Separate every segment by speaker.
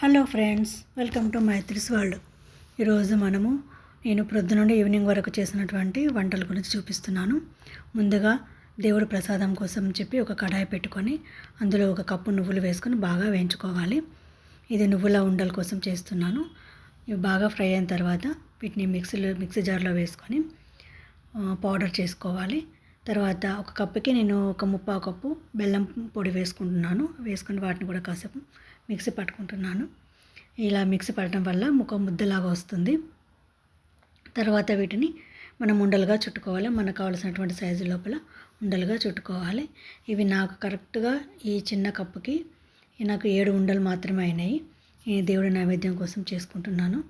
Speaker 1: Hello friends welcome to Maithri's world. ఈరోజు మనము నేను ప్రొద్దు నుండి ఈవినింగ్ వరకు చేసినటువంటి వంటల గురించి చూపిస్తున్నాను. ముందుగా దేవుడు ప్రసాదం కోసం చెప్పి ఒక కడాయి పెట్టుకొని అందులో ఒక కప్పు నువ్వులు వేసుకొని బాగా వేయించుకోవాలి. ఇది నువ్వుల ఉండల కోసం చేస్తున్నాను. ఇవి బాగా ఫ్రై అయిన తర్వాత వీటిని మిక్సీలో మిక్సీ జార్లో వేసుకొని పౌడర్ చేసుకోవాలి. తర్వాత ఒక కప్పుకి నేను ఒక ముప్పా కప్పు బెల్లం పొడి వేసుకుంటున్నాను. వేసుకొని వాటిని కూడా కాసేపు మిక్సీ పట్టుకుంటున్నాను. ఇలా మిక్సీ పట్టడం వల్ల ముఖం ముద్దలాగా వస్తుంది. తర్వాత వీటిని మనం ఉండలుగా చుట్టుకోవాలి. మనకు కావాల్సినటువంటి సైజు లోపల ఉండలుగా చుట్టుకోవాలి. ఇవి నాకు కరెక్ట్గా ఈ చిన్న కప్పుకి నాకు ఏడు ఉండలు మాత్రమే అయినాయి. ఈ దేవుడి నైవేద్యం కోసం చేసుకుంటున్నాను.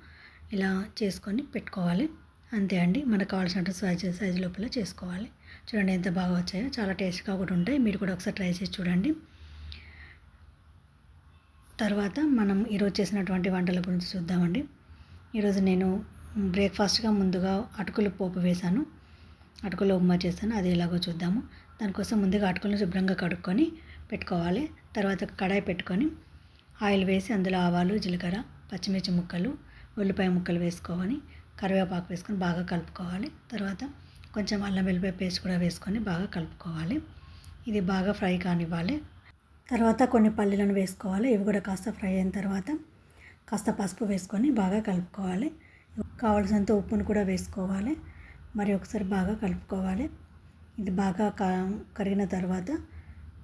Speaker 1: ఇలా చేసుకొని పెట్టుకోవాలి. అంతే అండి. మనకు కావాల్సిన సైజు సైజు లోపల చేసుకోవాలి. చూడండి ఎంత బాగా వచ్చాయో. చాలా టేస్ట్గా కూడా ఉంటాయి. మీరు కూడా ఒకసారి ట్రై చేసి చూడండి. తర్వాత మనం ఈరోజు చేసినటువంటి వంటల గురించి చూద్దామండి. ఈరోజు నేను బ్రేక్ఫాస్ట్గా ముందుగా అటుకులు పోపు వేశాను. అటుకులు ఉప్మా చేస్తాను అది ఎలాగో చూద్దాము. దానికోసం ముందుగా అటుకులను శుభ్రంగా కడుక్కొని పెట్టుకోవాలి. తర్వాత కడాయి పెట్టుకొని ఆయిల్ వేసి అందులో ఆవాలు జీలకర్ర పచ్చిమిర్చి ముక్కలు ఉల్లిపాయ ముక్కలు వేసుకోవాలి కరివేపాకు వేసుకొని బాగా కలుపుకోవాలి. తర్వాత కొంచెం అల్లం వెల్లిపాయ పేస్ట్ కూడా వేసుకొని బాగా కలుపుకోవాలి. ఇది బాగా ఫ్రై కానివ్వాలి. తర్వాత కొన్ని పల్లీలను వేసుకోవాలి. ఇవి కూడా కాస్త ఫ్రై అయిన తర్వాత కాస్త పసుపు వేసుకొని బాగా కలుపుకోవాలి. కావలసినంత ఉప్పును కూడా వేసుకోవాలి. మరి ఒకసారి బాగా కలుపుకోవాలి. ఇది బాగా క కరిగిన తర్వాత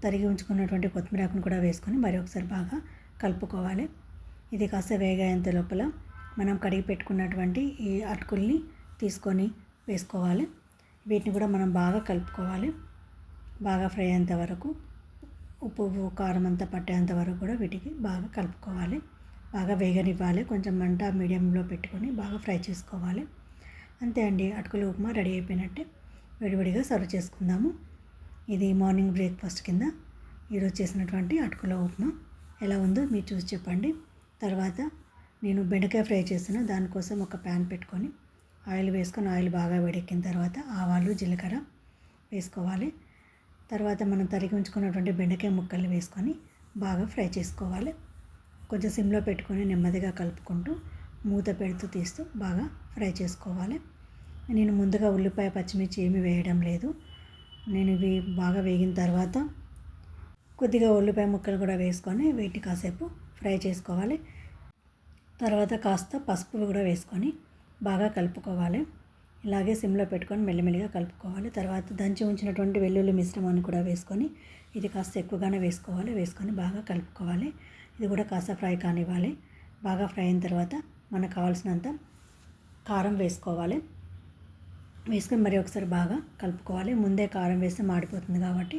Speaker 1: తరిగి ఉంచుకున్నటువంటి కొత్తిమీర ఆకును కూడా వేసుకొని మరి ఒకసారి బాగా కలుపుకోవాలి. ఇది కాస్త వేగాయంత లోపల మనం కడిగి పెట్టుకున్నటువంటి ఈ అటుకుల్ని తీసుకొని వేసుకోవాలి. వీటిని కూడా మనం బాగా కలుపుకోవాలి. బాగా ఫ్రై అయ్యేంత వరకు ఉప్పు కారం అంతా పట్టేంత వరకు కూడా వీటికి బాగా కలుపుకోవాలి. బాగా వేగనివ్వాలి. కొంచెం మంట మీడియంలో పెట్టుకొని బాగా ఫ్రై చేసుకోవాలి. అంతే అండి. అటుకుల ఉప్మా రెడీ అయిపోయినట్టే విడివిడిగా సర్వ్ చేసుకుందాము. ఇది మార్నింగ్ బ్రేక్ఫాస్ట్ కింద ఈరోజు చేసినటువంటి అటుకుల ఉప్మా. ఎలా ఉందో మీరు చూసి చెప్పండి. తర్వాత నేను బెండకాయ ఫ్రై చేసిన దానికోసం ఒక ప్యాన్ పెట్టుకొని ఆయిల్ వేసుకొని ఆయిల్ బాగా వేడెక్కిన తర్వాత ఆవాలు జీలకర్ర వేసుకోవాలి. తర్వాత మనం తరిగి ఉంచుకున్నటువంటి బెండకాయ ముక్కల్ని వేసుకొని బాగా ఫ్రై చేసుకోవాలి. కొంచెం సిమ్లో పెట్టుకొని నెమ్మదిగా కలుపుకుంటూ మూత పెడుతూ తీస్తూ బాగా ఫ్రై చేసుకోవాలి. నేను ముందుగా ఉల్లిపాయ పచ్చిమిర్చి ఏమీ వేయడం లేదు. నేను ఇవి బాగా వేగిన తర్వాత కొద్దిగా ఉల్లిపాయ ముక్కలు కూడా వేసుకొని వీటిని కాసేపు ఫ్రై చేసుకోవాలి. తర్వాత కాస్త పసుపు కూడా వేసుకొని బాగా కలుపుకోవాలి. ఇలాగే సిమ్లో పెట్టుకొని మెల్లిమెల్లిగా కలుపుకోవాలి. తర్వాత దంచి ఉంచినటువంటి వెల్లుల్లి మిశ్రమాన్ని కూడా వేసుకొని ఇది కాస్త ఎక్కువగానే వేసుకోవాలి. వేసుకొని బాగా కలుపుకోవాలి. ఇది కూడా కాస్త ఫ్రై కానివ్వాలి. బాగా ఫ్రై అయిన తర్వాత మనకు కావాల్సినంత కారం వేసుకోవాలి. వేసుకొని మరి ఒకసారి బాగా కలుపుకోవాలి. ముందే కారం వేస్తే మాడిపోతుంది కాబట్టి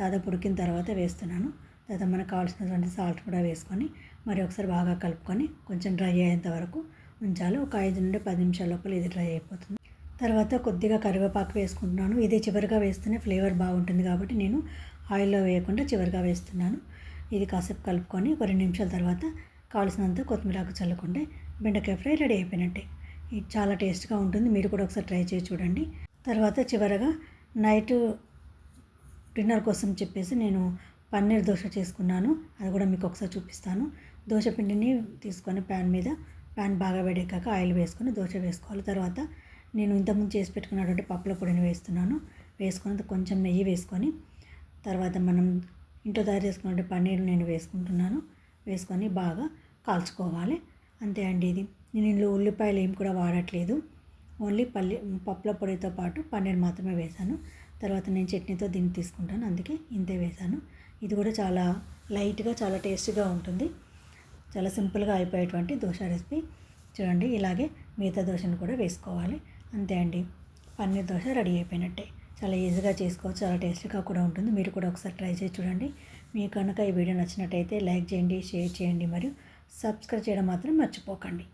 Speaker 1: దాదాపు ఉడికిన తర్వాత వేస్తున్నాను. తర్వాత మనకు కావాల్సినటువంటి సాల్ట్ కూడా వేసుకొని మరి ఒకసారి బాగా కలుపుకొని కొంచెం డ్రై అయ్యేంత వరకు ఉంచాలి. ఒక ఐదు నుండి పది నిమిషాల లోపల ఇది డ్రై అయిపోతుంది. తర్వాత కొద్దిగా కరివేపాకు వేసుకుంటున్నాను. ఇది చివరిగా వేస్తేనే ఫ్లేవర్ బాగుంటుంది కాబట్టి నేను ఆయిల్లో వేయకుండా చివరిగా వేస్తున్నాను. ఇది కాసేపు కలుపుకొని ఒక రెండు నిమిషాల తర్వాత కావాల్సినంత కొత్తిమీరాకు చల్లకుండే బెండకాయ ఫ్రై రెడీ అయిపోయినట్టే. ఇది చాలా టేస్ట్గా ఉంటుంది. మీరు కూడా ఒకసారి ట్రై చేసి చూడండి. తర్వాత చివరగా నైట్ డిన్నర్ కోసం చెప్పేసి నేను పన్నీర్ దోశ చేసుకున్నాను. అది కూడా మీకు ఒకసారి చూపిస్తాను. దోశ పిండిని తీసుకొని ప్యాన్ మీద ప్యాన్ బాగా వేడెక్కాక ఆయిల్ వేసుకొని దోశ వేసుకోవాలి. తర్వాత నేను ఇంతకుముందు చేసి పెట్టుకున్నటువంటి పప్పుల పొడిని వేస్తున్నాను. వేసుకొని కొంచెం నెయ్యి వేసుకొని తర్వాత మనం ఇంట్లో తయారు చేసుకున్న పన్నీరు నేను వేసుకుంటున్నాను. వేసుకొని బాగా కాల్చుకోవాలి. అంతే అండి ఇది. నేను ఇందులో ఉల్లిపాయలు ఏం కూడా వాడట్లేదు. ఓన్లీ పల్లి పప్పుల పొడితో పాటు పన్నీర్ మాత్రమే వేశాను. తర్వాత నేను చట్నీతో దీన్ని తీసుకుంటాను. అందుకే ఇంతే వేశాను. ఇది కూడా చాలా లైట్గా చాలా టేస్టీగా ఉంటుంది. చాలా సింపుల్గా అయిపోయేటువంటి దోశ రెసిపీ. చూడండి ఇలాగే మిగతా దోశను కూడా వేసుకోవాలి. అంతే అండి. పన్నీర్ దోశ రెడీ అయిపోయినట్టే. చాలా ఈజీగా చేసుకోవచ్చు. చాలా టేస్టీగా కూడా ఉంటుంది. మీరు కూడా ఒకసారి ట్రై చేసి చూడండి. మీకు కనుక ఈ వీడియో నచ్చినట్టయితే లైక్ చేయండి షేర్ చేయండి మరియు సబ్స్క్రైబ్ చేయడం మాత్రం మర్చిపోకండి.